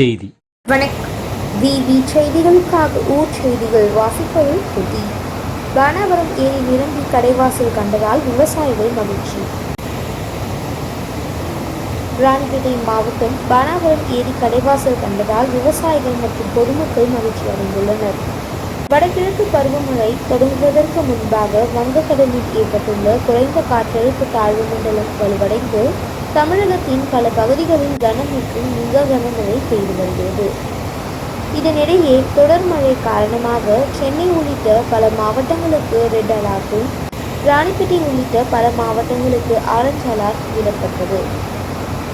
செய்தி. வணக்கம். விவி செய்திகளுக்காக ஊர் செய்திகள் வாசிப்பது புதி. வானாவரம் ஏரி நிரம்பி கடைவாசல் கண்டதால் விவசாயிகள் மகிழ்ச்சி. ராணிப்பேட்டை மாவட்டம் பானாபுரம் ஏரி கடைவாசல் கண்டதால் விவசாயிகள் மற்றும் பொதுமக்கள் மகிழ்ச்சி அடைந்துள்ளனர். வடகிழக்கு பருவமழை தொடங்குவதற்கு முன்பாக வங்கக்கடலில் ஏற்பட்டுள்ள குறைந்த காற்றழுத்த தாழ்வு மண்டலம் வலுவடைந்து தமிழகத்தின் பல பகுதிகளில் கனம் மற்றும் மிக கனமழை பெய்து வருகிறது. இதனிடையே தொடர் மழை காரணமாக சென்னை உள்ளிட்ட பல மாவட்டங்களுக்கு ரெட் அலர்ட்டும் ராணிப்பேட்டை உள்ளிட்ட பல மாவட்டங்களுக்கு ஆரஞ்ச் அலர்ட் விடப்பட்டது.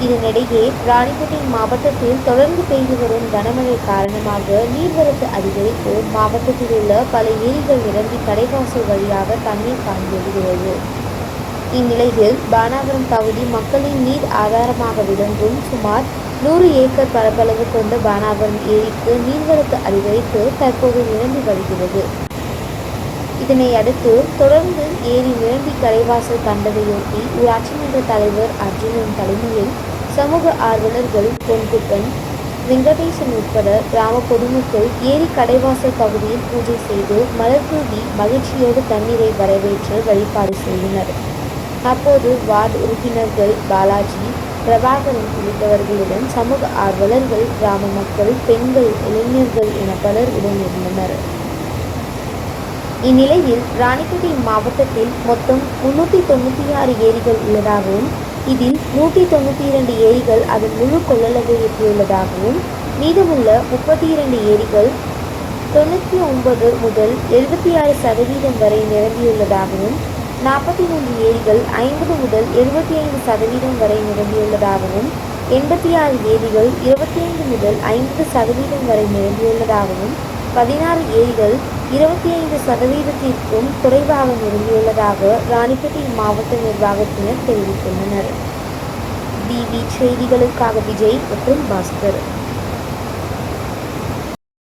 இதனிடையே ராணிப்பேட்டை மாவட்டத்தில் தொடர்ந்து பெய்து வரும் கனமழை காரணமாக நீர்வரத்து அதிகரித்து மாவட்டத்தில் உள்ள பல ஏரிகள் நிரம்பி கடைவாசல் வழியாக தண்ணீர் பாய்ந்து வருகிறது இந்நிலையில் பானாபுரம் பகுதி மக்களின் நீர் ஆதாரமாக விளங்கும் சுமார் நூறு ஏக்கர் பரப்பளவு கொண்ட பானாபுரம் ஏரிக்கு நீர்வரத்து அதிகரித்து தற்போது நிரம்பி வருகிறது. இதனை அடுத்து தொடர்ந்து ஏரி நிரம்பி கரைவாசல் கண்டதையொட்டி ஊராட்சி மன்ற தலைவர் அர்ஜுனன் தலைமையில் சமூக ஆர்வலர்கள் பொன்குப்பன் வெங்கடேசன் உட்பட கிராம பொதுமக்கள் ஏரி கடைவாசல் பகுதியில் பூஜை செய்து மலர் தூவி மகிழ்ச்சியோடு தண்ணீரை வரவேற்று வழிபாடு செய்தனர். அப்போது வார்டு உறுப்பினர்கள் பாலாஜி பிரபாகரன் உள்ளிட்டவர்களுடன் சமூக ஆர்வலர்கள் கிராம மக்கள் பெண்கள் இளைஞர்கள் என பலர் உடனிருந்தனர். இந்நிலையில் ராணிப்பேட்டை மாவட்டத்தில் மொத்தம் முன்னூற்றி தொண்ணூற்றி ஆறு ஏரிகள் உள்ளதாகவும் இதில் நூற்றி தொண்ணூற்றி இரண்டு ஏரிகள் அதன் முழு கொள்ளளவை எட்டியுள்ளதாகவும் மீதமுள்ள முப்பத்தி இரண்டு ஏரிகள் தொண்ணூற்றி ஒன்பது முதல் எழுபத்தி ஆறு சதவீதம் வரை நிரம்பியுள்ளதாகவும் நாற்பத்தி மூன்று ஏரிகள் ஐம்பது முதல் எழுபத்தி ஐந்து சதவீதம் வரை நிரம்பியுள்ளதாகவும் எண்பத்தி ஆறு ஏரிகள் இருபத்தி ஐந்து முதல் ஐம்பது சதவீதம் வரை நிரம்பியுள்ளதாகவும் பதினாறு ஏரிகள் இருபத்தி ஐந்து சதவீதத்திற்கும் குறைவாக நிரம்பியுள்ளதாக ராணிப்பேட்டை மாவட்ட நிர்வாகத்தினர் தெரிவித்துள்ளனர். டிவி செய்திகளுக்காக விஜய் மற்றும் பாஸ்கர்.